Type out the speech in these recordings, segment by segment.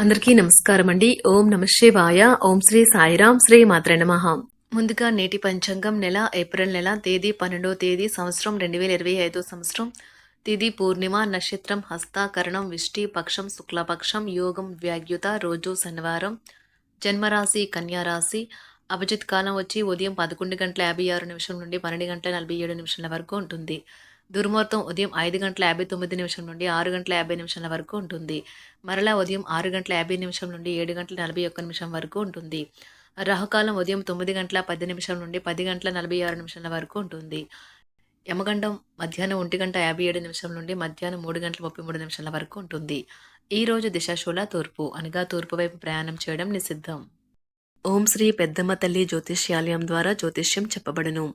అందరికీ నమస్కారం అండి. ఓం నమ శివాయ. ఓం శ్రీ సాయిరాం శ్రీ మాత్ర నమః. ముందుగా నేటి పంచాంగం నెల ఏప్రిల్ నెల తేదీ పన్నెండో తేదీ సంవత్సరం రెండు వేల ఇరవై ఐదో సంవత్సరం. తిథి పూర్ణిమ నక్షత్రం హస్తాకరణం విష్టి పక్షం శుక్లపక్షం యోగం వ్యాగ్యుత రోజు శనివారం. జన్మరాశి కన్యారాశి. అభిజిత్ కాలం వచ్చి ఉదయం పదకొండు గంటల యాభై ఆరు నిమిషం నుండి పన్నెండు గంటల నలభై ఏడు నిమిషాల వరకు ఉంటుంది. దుర్ముహూర్తం ఉదయం ఐదు గంటల యాభై తొమ్మిది నిమిషం నుండి ఆరు గంటల యాభై నిమిషాల వరకు ఉంటుంది. మరలా ఉదయం ఆరు గంటల యాభై నిమిషం నుండి ఏడు గంటల నలభై ఒక్క నిమిషం వరకు ఉంటుంది. రాహుకాలం ఉదయం తొమ్మిది గంటల పది నిమిషం నుండి పది గంటల నలభై ఆరు నిమిషాల వరకు ఉంటుంది. యమగండం మధ్యాహ్నం ఒంటి గంట యాభై ఏడు నిమిషం నుండి మధ్యాహ్నం మూడు గంటల ముప్పై మూడు నిమిషాల వరకు ఉంటుంది. ఈ రోజు దిశాశూల తూర్పు అనగా తూర్పు వైపు ప్రయాణం చేయడం నిషిద్ధం. ఓం శ్రీ పెద్దమ్మ తల్లి జ్యోతిష్యాలయం ద్వారా జ్యోతిష్యం చెప్పబడును.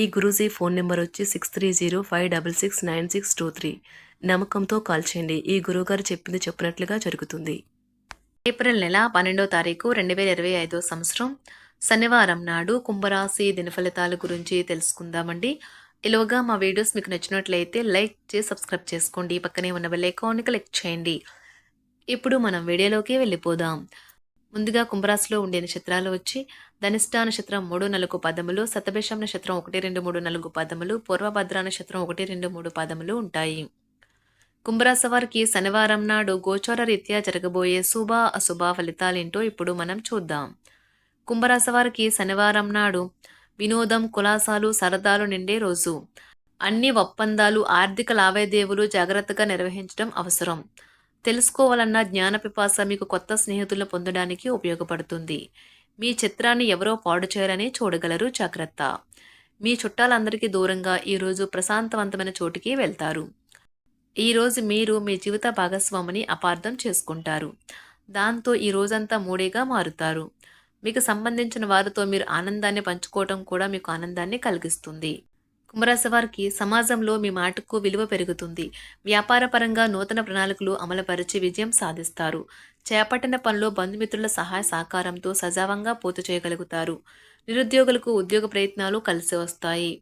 ఈ గురూజీ ఫోన్ నెంబర్ వచ్చి six three zero five double six nine six two three. నమ్మకంతో కాల్ చేయండి. ఈ గురువుగారు చెప్పింది చెప్పినట్లుగా జరుగుతుంది. ఏప్రిల్ నెల పన్నెండో తారీఖు రెండు వేల ఇరవై ఐదో సంవత్సరం శనివారం నాడు కుంభరాశి దినఫలితాల గురించి తెలుసుకుందామండి. ఇలాగా మా వీడియోస్ మీకు నచ్చినట్లయితే లైక్ చేసి సబ్స్క్రైబ్ చేసుకోండి. పక్కనే ఉన్న బెల్ ఐకాన్ని క్లిక్ చేయండి. ఇప్పుడు మనం వీడియోలోకి వెళ్ళిపోదాం. ముందుగా కుంభరాశిలో ఉండే నక్షత్రాలు వచ్చి ధనిష్ట నక్షత్రం మూడు నాలుగు పదములు సతభిషం నక్షత్రం ఒకటి రెండు మూడు నాలుగు పదములు పూర్వభద్ర నక్షత్రం ఒకటి రెండు మూడు పదములు ఉంటాయి. కుంభరాశి వారికి శనివారం నాడు గోచార రీత్యా జరగబోయే శుభ అశుభ ఫలితాలేంటో ఇప్పుడు మనం చూద్దాం. కుంభరాశి వారికి శనివారం నాడు వినోదం కులాసాలు సరదాలు నిండే రోజు. అన్ని ఒప్పందాలు ఆర్థిక లావాదేవీలు జాగ్రత్తగా నిర్వహించడం అవసరం. తెలుసుకోవాలన్న జ్ఞాన పిపాస మీకు కొత్త స్నేహితులను పొందడానికి ఉపయోగపడుతుంది. మీ చిత్రాన్ని ఎవరో పాడు చేయాలని చూడగలరు. జాగ్రత్త. మీ చుట్టాలందరికీ దూరంగా ఈరోజు ప్రశాంతవంతమైన చోటికి వెళ్తారు. ఈరోజు మీరు మీ జీవిత భాగస్వామిని అపార్థం చేసుకుంటారు. దాంతో ఈ రోజంతా మూడేగా మారుతారు. మీకు సంబంధించిన వారితో మీరు ఆనందాన్ని పంచుకోవటం కూడా మీకు ఆనందాన్ని కలిగిస్తుంది. కుంభరాశి వారికి సమాజంలో మీ మాటకు విలువ పెరుగుతుంది. వ్యాపారపరంగా నూతన ప్రణాళికలు అమలుపరిచి విజయం సాధిస్తారు. చేపట్టిన పనిలో బంధుమిత్రుల సహాయ సహకారంతో సజావంగా పూర్తి చేయగలుగుతారు. నిరుద్యోగులకు ఉద్యోగ ప్రయత్నాలు కలిసి వస్తాయి.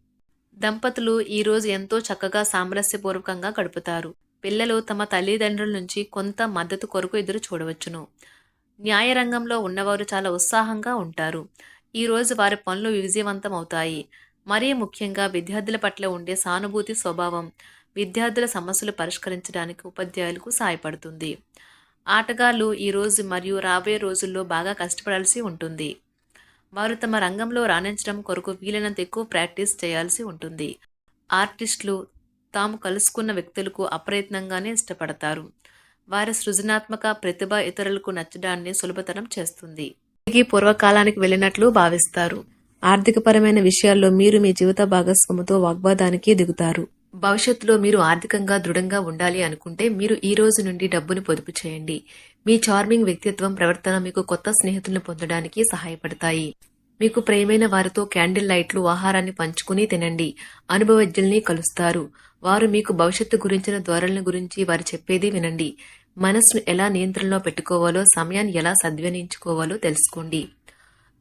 దంపతులు ఈరోజు ఎంతో చక్కగా సామరస్యపూర్వకంగా గడుపుతారు. పిల్లలు తమ తల్లిదండ్రుల నుంచి కొంత మద్దతు కొరకు ఎదురు చూడవచ్చును. న్యాయ రంగంలో ఉన్నవారు చాలా ఉత్సాహంగా ఉంటారు. ఈరోజు వారి పనులు విజయవంతం అవుతాయి. మరీ ముఖ్యంగా విద్యార్థుల పట్ల ఉండే సానుభూతి స్వభావం విద్యార్థుల సమస్యలు పరిష్కరించడానికి ఉపాధ్యాయులకు సహాయపడుతుంది. ఆటగాళ్ళు ఈరోజు మరియు రాబోయే రోజుల్లో బాగా కష్టపడాల్సి ఉంటుంది. వారు తమ రంగంలో రాణించడం కొరకు వీలైనంత ఎక్కువ ప్రాక్టీస్ చేయాల్సి ఉంటుంది. ఆర్టిస్టులు తాము కలుసుకున్న వ్యక్తులకు అప్రయత్నంగానే ఇష్టపడతారు. వారి సృజనాత్మక ప్రతిభ ఇతరులకు నచ్చడాన్ని సులభతరం చేస్తుంది. తిరిగి పూర్వకాలానికి వెళ్ళినట్లు భావిస్తారు. ఆర్థికపరమైన విషయాల్లో మీరు మీ జీవిత భాగస్వామితో వాగ్వాదానికి దిగుతారు భవిష్యత్తులో మీరు ఆర్థికంగా దృఢంగా ఉండాలి అనుకుంటే మీరు ఈ రోజు నుండి డబ్బును పొదుపు చేయండి. మీ చార్మింగ్ వ్యక్తిత్వం ప్రవర్తన మీకు కొత్త స్నేహితులను పొందడానికి సహాయపడతాయి. మీకు ప్రేమైన వారితో క్యాండిల్ లైట్లు ఆహారాన్ని పంచుకుని తినండి. అనుభవజ్ఞుల్ని కలుస్తారు. వారు మీకు భవిష్యత్తు గురించిన ధోరణుల గురించి వారు చెప్పేది వినండి. మనస్సును ఎలా నియంత్రణలో పెట్టుకోవాలో సమయాన్ని ఎలా సద్వినియోగించుకోవాలో తెలుసుకోండి.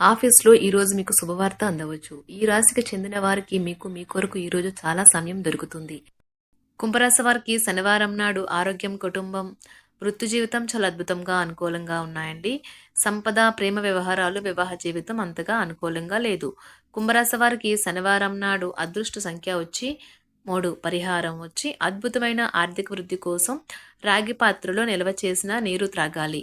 ఆఫీస్లో ఈ రోజు మీకు శుభవార్త అందవచ్చు. ఈ రాశికి చెందిన వారికి మీకు మీ కొరకు ఈ రోజు చాలా సమయం దొరుకుతుంది. కుంభరాశి వారికి శనివారం నాడు ఆరోగ్యం కుటుంబం వృత్తి జీవితం చాలా అద్భుతంగా అనుకూలంగా ఉన్నాయండి. సంపద ప్రేమ వ్యవహారాలు వివాహ జీవితం అంతగా అనుకూలంగా లేదు. కుంభరాశి వారికి శనివారం నాడు అదృష్ట సంఖ్య వచ్చి మూడు పరిహారం వచ్చి అద్భుతమైన ఆర్థిక వృద్ధి కోసం రాగి పాత్రలో నిల్వ చేసిన నీరు త్రాగాలి.